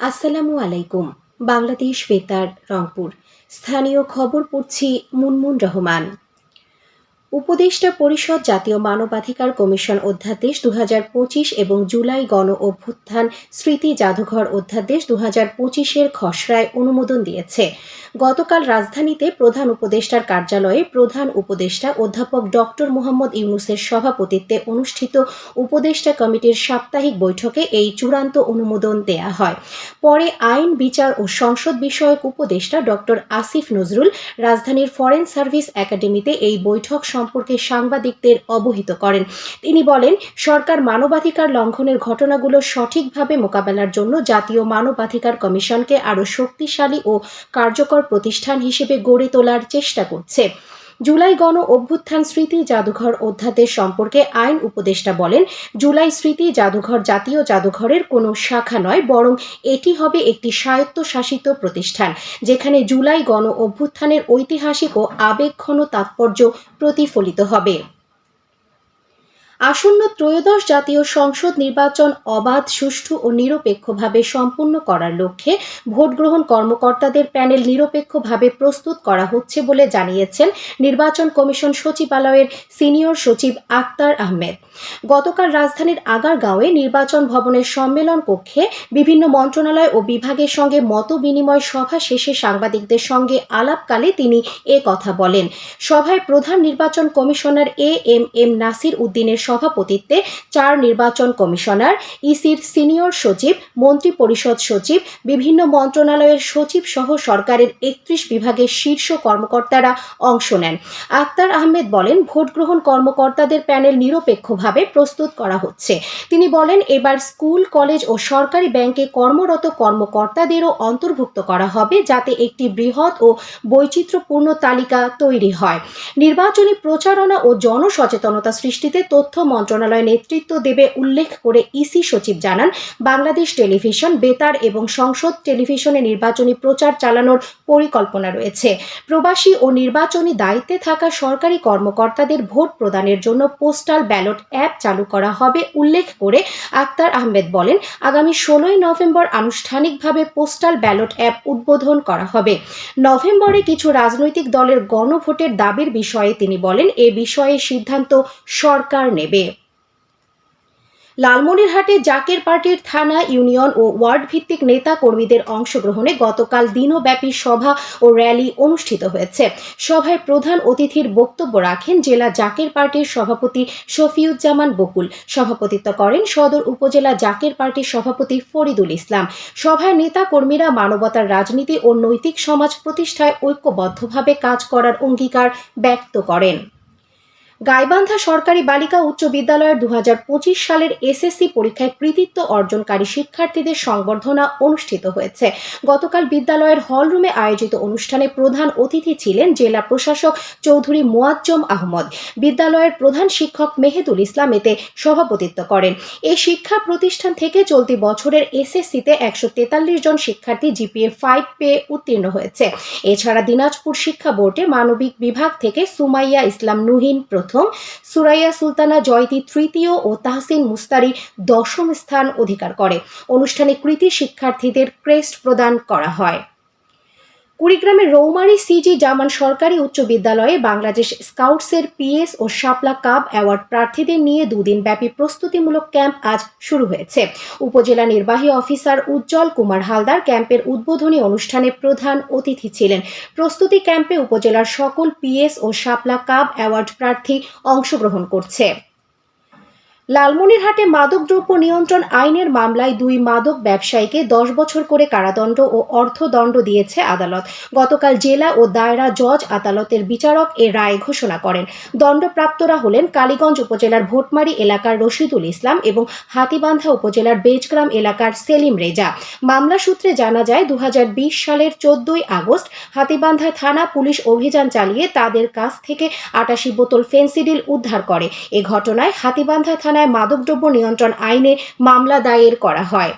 আসসালামু আলাইকুম বাংলাদেশ বেতার রংপুর। স্থানীয় খবর পড়ছি মুনমুন রহমান। উপদেষ্টা পরিষদ জাতীয় মানবাধিকার কমিশন অধ্যাদেশ দু পঁচিশ এবং জুলাই গণ অভ্যুত্থান স্মৃতি জাদুঘর অধ্যাদেশ দু হাজার পঁচিশের খসড়ায় অনুমোদন দিয়েছে। গতকাল রাজধানীতে প্রধান উপদেষ্টার কার্যালয়ে প্রধান উপদেষ্টা অধ্যাপক ডক্টর মোহাম্মদ ইউনুসের সভাপতিত্বে অনুষ্ঠিত উপদেষ্টা কমিটির সাপ্তাহিক বৈঠকে এই চূড়ান্ত অনুমোদন দেয়া হয়। পরে আইন, বিচার ও সংসদ বিষয়ক উপদেষ্টা ডক্টর আসিফ নজরুল রাজধানীর ফরেন সার্ভিস একাডেমিতে এই বৈঠক সম্পর্কে সাংবাদিকদের অবহিত করেন। তিনি বলেন, সরকার মানবাধিকার লঙ্ঘনের ঘটনাগুলো সঠিকভাবে মোকাবেলার জন্য জাতীয় মানবাধিকার কমিশনকে আরও শক্তিশালী ও কার্যকর প্রতিষ্ঠান হিসেবে গড়ে তোলার চেষ্টা করছে। জুলাই গণ অভ্যুত্থান স্মৃতি জাদুঘর অধ্যাদেশ সম্পর্কে আইন উপদেষ্টা বলেন, জুলাই স্মৃতি জাদুঘর জাতীয় জাদুঘরের কোনো শাখা নয়, বরং এটি হবে একটি স্বায়ত্তশাসিত প্রতিষ্ঠান, যেখানে জুলাই গণ অভ্যুত্থানের ঐতিহাসিক ও আবেগঘন তাৎপর্য প্রতিফলিত হবে। আসন্ন ত্রয়োদশ জাতীয় সংসদ নির্বাচন অবাধ, সুষ্ঠু ও নিরপেক্ষভাবে সম্পূর্ণ করার লক্ষ্যে ভোট গ্রহণ কর্মকর্তাদের প্যানেল নিরপেক্ষভাবে প্রস্তুত করা হচ্ছে বলে জানিয়েছেন নির্বাচন কমিশন সচিবালয়ের সিনিয়র সচিব আক্তার আহমেদ। গতকাল রাজধানীর আগারগাঁওয়ে নির্বাচন ভবনের সম্মেলন কক্ষে বিভিন্ন মন্ত্রণালয় ও বিভাগের সঙ্গে মত বিনিময় সভা শেষে সাংবাদিকদের সঙ্গে আলাপকালে তিনি এ কথা বলেন। সভায় প্রধান নির্বাচন commissioner A M M Nasir উদ্দিনের সভাপতিত্বে চার নির্বাচন কমিশনার, ইসির সিনিয়র সচিব মন্ত্রী পরিষদ সচিব, বিভিন্ন মন্ত্রণালয়ের সচিব সহ সরকারের একত্রিশ বিভাগের শীর্ষ কর্মকর্তারা অংশ নেন। আক্তার আহমেদ বলেন ভোট গ্রহণ কর্মকর্তাদের প্যানেল নিরপেক্ষভাবে প্রস্তুত করা হচ্ছে। তিনি বলেন, এবার স্কুল, কলেজ ও সরকারি ব্যাংকে কর্মরত কর্মকর্তাদেরও অন্তর্ভুক্ত করা হবে যাতে একটি বৃহৎ ও বৈচিত্র্যপূর্ণ তালিকা তৈরি হয়। নির্বাচনী প্রচারণা ও জনসচেতনতা সৃষ্টিতে তথ্য মন্ত্রণালয় নেতৃত্ব দেবে উল্লেখ করে ইসি সচিব জানান, বাংলাদেশ টেলিভিশন, বেতার এবং সংসদ টেলিভিশনে নির্বাচনী প্রচার চালানোর পরিকল্পনা রয়েছে। প্রবাসী ও নির্বাচনী দায়িত্বে থাকা সরকারি কর্মকর্তাদের ভোট প্রদানের জন্য পোস্টাল ব্যালট অ্যাপ চালু করা হবে, উল্লেখ করে আক্তার আহমেদ বলেন, আগামী ষোলোই নভেম্বর আনুষ্ঠানিকভাবে পোস্টাল ব্যালট অ্যাপ উদ্বোধন করা হবে। নভেম্বরে কিছু রাজনৈতিক দলের গণভোটের দাবির বিষয়ে তিনি বলেন, এ বিষয়ে সিদ্ধান্ত সরকার নেবে। লালমনিরহাটে জাকের পার্টির থানা, ইউনিয়ন ও ওয়ার্ড ভিত্তিক নেতা কর্মীদের অংশগ্রহণে গতকাল দিনব্যাপী সভা ও র্যালি অনুষ্ঠিত হয়েছে। সভায় প্রধান অতিথির বক্তব্য রাখেন জেলা জাকের পার্টির সভাপতি শফিউজ্জামান বকুল। সভাপতিত্ব করেন সদর উপজেলা জাকের পার্টির সভাপতি ফরিদুল ইসলাম। সভায় নেতা কর্মীরা মানবতার রাজনীতি ও নৈতিক সমাজ প্রতিষ্ঠায় ঐক্যবদ্ধভাবে কাজ করার অঙ্গীকার ব্যক্ত করেন। গাইবান্ধা সরকারি বালিকা উচ্চ বিদ্যালয়ের দু হাজার পঁচিশ সালের এসএসসি পরীক্ষায় কৃতিত্ব অর্জনকারী শিক্ষার্থীদের সংবর্ধনা অনুষ্ঠিত হয়েছে। গতকাল বিদ্যালয়ের হলরুমে আয়োজিত অনুষ্ঠানে প্রধান অতিথি ছিলেন জেলা প্রশাসক চৌধুরী মোয়াজ্জম আহমদ। বিদ্যালয়ের প্রধান শিক্ষক মেহেদুল ইসলাম এতে সভাপতিত্ব করেন। এই শিক্ষা প্রতিষ্ঠান থেকে চলতি বছরের এসএসসিতে একশো তেতাল্লিশ জন শিক্ষার্থী জিপিএ ফাইভ পেয়ে উত্তীর্ণ হয়েছে। এছাড়া দিনাজপুর শিক্ষা বোর্ডে মানবিক বিভাগ থেকে সুমাইয়া ইসলাম নুহিন প্রথম। সুরাইয়া সুলতানা জয়তি তৃতীয় ও তাহসিন মুস্তারি দশম স্থান অধিকার করে। অনুষ্ঠানে কৃতি শিক্ষার্থীদের ক্রেস্ট প্রদান করা হয়। কুড়িগ্রামের রৌমারী সিজি জামান সরকারি উচ্চ বিদ্যালয়ে বাংলাদেশ স্কাউটসের পিএস ও শাপলা কাপ অ্যাওয়ার্ড প্রার্থীদের নিয়ে দুদিন ব্যাপী প্রস্তুতিমূলক ক্যাম্প আজ শুরু হয়েছে। উপজেলা নির্বাহী অফিসার উজ্জ্বল কুমার হালদার ক্যাম্পের উদ্বোধনী অনুষ্ঠানে প্রধান অতিথি ছিলেন। প্রস্তুতি ক্যাম্পে উপজেলার সকল পিএস ও শাপলা কাপ অ্যাওয়ার্ড প্রার্থী অংশগ্রহণ করছে। লালমনিরহাটে মাদকদ্রব্য নিয়ন্ত্রণ আইনের মামলায় দুই মাদক ব্যবসায়ীকে দশ বছর করে কারাদণ্ড ও অর্থদণ্ড দিয়েছে আদালত। গতকাল জেলা ও দায়রা জজ আদালতের বিচারক এ রায় ঘোষণা করেন। দণ্ডপ্রাপ্তরা হলেন কালীগঞ্জ উপজেলার ভোটমারি এলাকার রশিদুল ইসলাম এবং হাতিবান্ধা উপজেলার বেজগ্রাম এলাকার সেলিম রেজা। মামলা সূত্রে জানা যায় দু হাজার বিশ সালের চোদ্দই আগস্ট হাতিবান্ধা থানা পুলিশ অভিযান চালিয়ে তাদের কাছ থেকে আটাশি বোতল ফেন্সিডিল উদ্ধার করে। এ ঘটনায় হাতিবান্ধা থানায় মাদকদ্রব্য নিয়ন্ত্রণ আইনে মামলা দায়ের করা হয়।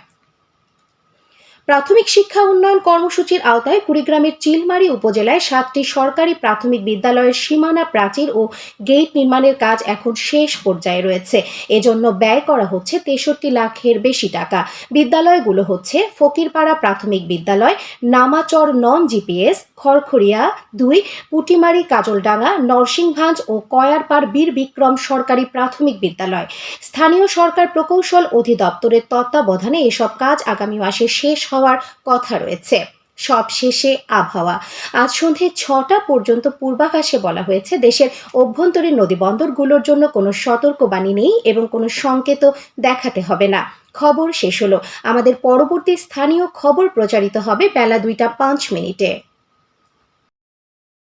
প্রাথমিক শিক্ষা উন্নয়ন কর্মসূচির আওতায় কুড়িগ্রামের চিলমারি উপজেলায় সাতটি সরকারি প্রাথমিক বিদ্যালয়ের সীমানা প্রাচীর ও গেট নির্মাণের কাজ এখন শেষ পর্যায়ে রয়েছে। এজন্য ব্যয় করা হচ্ছে তেষট্টি লাখের বেশি টাকা। বিদ্যালয়গুলো হচ্ছে ফকিরপাড়া প্রাথমিক বিদ্যালয়, নামাচর নন জিপিএস, খড়খড়িয়া দুই, পুটিমারি কাজলডাঙ্গা, নরসিংভাঞ্জ ও কয়ারপাড় বীর বিক্রম সরকারি প্রাথমিক বিদ্যালয়। স্থানীয় সরকার প্রকৌশল অধিদপ্তরের তত্ত্বাবধানে এসব কাজ আগামী মাসে শেষ হওয়ার কথা রয়েছে। সবশেষে আবহাওয়া। আজ সন্ধে ছটা পর্যন্ত পূর্বাকাশে বলা হয়েছে, দেশের অভ্যন্তরীণ নদীবন্দরগুলোর জন্য কোনো সতর্কবাণী নেই এবং কোনো সংকেত দেখাতে হবে না। খবর শেষ হলো। আমাদের পরবর্তী স্থানীয় খবর প্রচারিত হবে বেলা দুইটা পাঁচ মিনিটে।